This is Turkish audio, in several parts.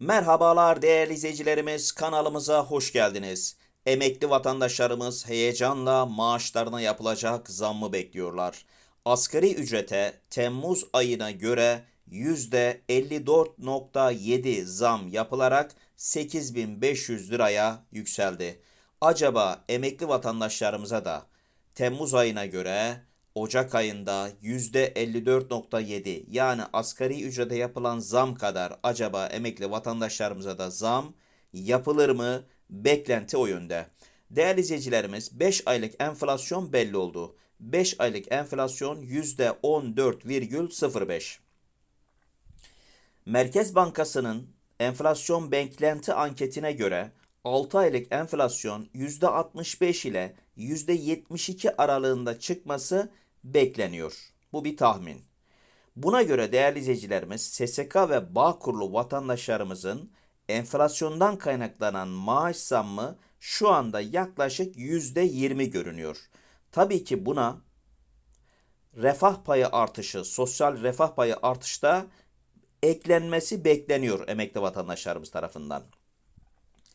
Merhabalar değerli izleyicilerimiz kanalımıza hoş geldiniz. Emekli vatandaşlarımız heyecanla maaşlarına yapılacak zammı bekliyorlar. Asgari ücrete Temmuz ayına göre %54.7 zam yapılarak 8500 liraya yükseldi. Acaba emekli vatandaşlarımıza da Temmuz ayına göre Ocak ayında %54.7 yani asgari ücrete yapılan zam kadar acaba emekli vatandaşlarımıza da zam yapılır mı? Beklenti o yönde. Değerli izleyicilerimiz 5 aylık enflasyon belli oldu. 5 aylık enflasyon %14,05. Merkez Bankası'nın enflasyon beklenti anketine göre 6 aylık enflasyon %65 ile %72 aralığında çıkması bekleniyor. Bu bir tahmin. Buna göre değerli izleyicilerimiz SSK ve Bağkurlu vatandaşlarımızın enflasyondan kaynaklanan maaş zammı şu anda yaklaşık %20 görünüyor. Tabii ki buna refah payı artışı, sosyal refah payı artışta eklenmesi bekleniyor emekli vatandaşlarımız tarafından.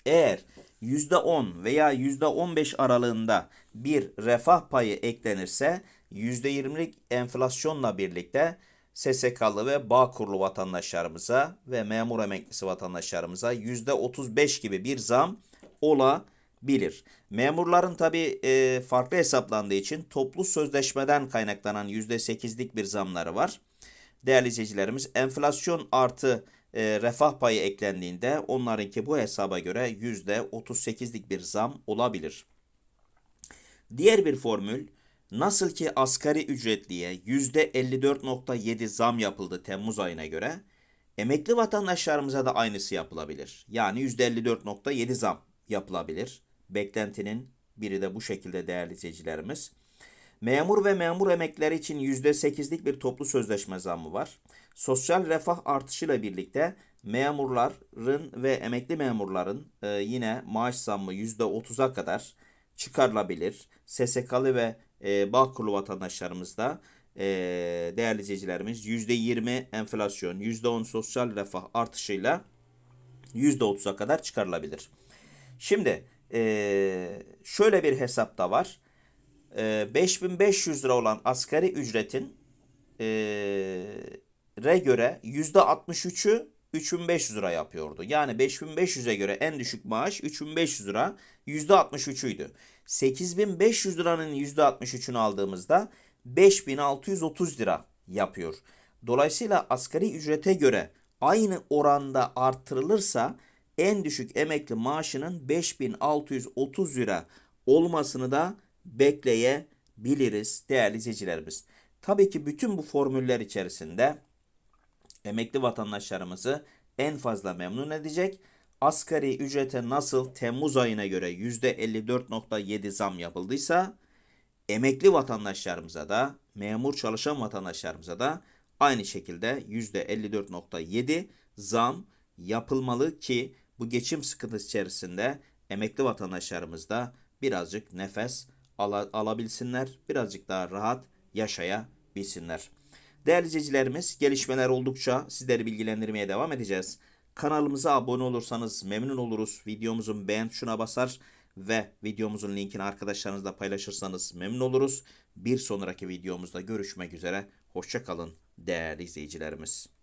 Eğer %10 veya %15 aralığında bir refah payı eklenirse %20'lik enflasyonla birlikte SSK'lı ve Bağkurlu vatandaşlarımıza ve memur emeklisi vatandaşlarımıza %35 gibi bir zam olabilir. Memurların tabi e, farklı hesaplandığı için toplu sözleşmeden kaynaklanan %8'lik bir zamları var. Değerli izleyicilerimiz enflasyon artı e, refah payı eklendiğinde onlarınki bu hesaba göre %38'lik bir zam olabilir. Diğer bir formül nasıl ki asgari ücretliye %54.7 zam yapıldı Temmuz ayına göre emekli vatandaşlarımıza da aynısı yapılabilir. Yani %54.7 zam yapılabilir. Beklentinin biri de bu şekilde değerli izleyicilerimiz. Memur ve memur emeklileri için %8'lik bir toplu sözleşme zammı var. Sosyal refah artışıyla birlikte memurların ve emekli memurların e, yine maaş zammı %30'a kadar çıkarılabilir. SSK'lı ve e, Bağkurlu vatandaşlarımız da e, değerli izleyicilerimiz %20 enflasyon, %10 sosyal refah artışıyla %30'a kadar çıkarılabilir. Şimdi e, şöyle bir hesap da var. E, 5500 lira olan asgari ücretin e, re göre %63'ü 3500 lira yapıyordu. Yani 5500'e göre en düşük maaş 3500 lira %63'üydü. 8500 liranın %63'ünü aldığımızda 5630 lira yapıyor. Dolayısıyla asgari ücrete göre aynı oranda artırılırsa en düşük emekli maaşının 5630 lira olmasını da bekleyebiliriz değerli izleyicilerimiz. Tabii ki bütün bu formüller içerisinde emekli vatandaşlarımızı en fazla memnun edecek. Asgari ücrete nasıl Temmuz ayına göre %54.7 zam yapıldıysa emekli vatandaşlarımıza da memur çalışan vatandaşlarımıza da aynı şekilde %54.7 zam yapılmalı ki bu geçim sıkıntısı içerisinde emekli vatandaşlarımız da birazcık nefes ala, alabilsinler, birazcık daha rahat yaşayabilsinler. Değerli izleyicilerimiz gelişmeler oldukça sizleri bilgilendirmeye devam edeceğiz. Kanalımıza abone olursanız memnun oluruz. Videomuzun beğen tuşuna basar ve videomuzun linkini arkadaşlarınızla paylaşırsanız memnun oluruz. Bir sonraki videomuzda görüşmek üzere. Hoşçakalın değerli izleyicilerimiz.